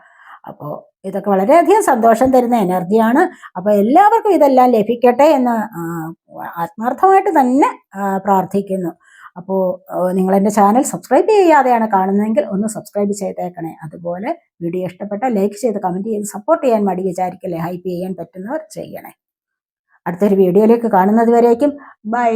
അപ്പോൾ ഇതൊക്കെ വളരെയധികം സന്തോഷം തരുന്ന എനർജിയാണ് അപ്പൊ എല്ലാവർക്കും ഇതെല്ലാം ലഭിക്കട്ടെ എന്ന് ആത്മാർത്ഥമായിട്ട് തന്നെ പ്രാർത്ഥിക്കുന്നു. അപ്പോൾ നിങ്ങൾ എന്റെ ചാനൽ സബ്സ്ക്രൈബ് ചെയ്യാതെയാണ് കാണുന്നതെങ്കിൽ ഒന്ന് സബ്സ്ക്രൈബ് ചെയ്തേക്കണേ. അതുപോലെ വീഡിയോ ഇഷ്ടപ്പെട്ട ലൈക്ക് ചെയ്ത് കമന്റ് ചെയ്ത് സപ്പോർട്ട് ചെയ്യാൻ മടി വിചാരിക്കല്ലേ? ഹൈപ്പ് ചെയ്യാൻ പറ്റുന്നവർ ചെയ്യണേ. അടുത്തൊരു വീഡിയോയിലേക്ക് കാണുന്നത് വരേക്കും. ബൈ.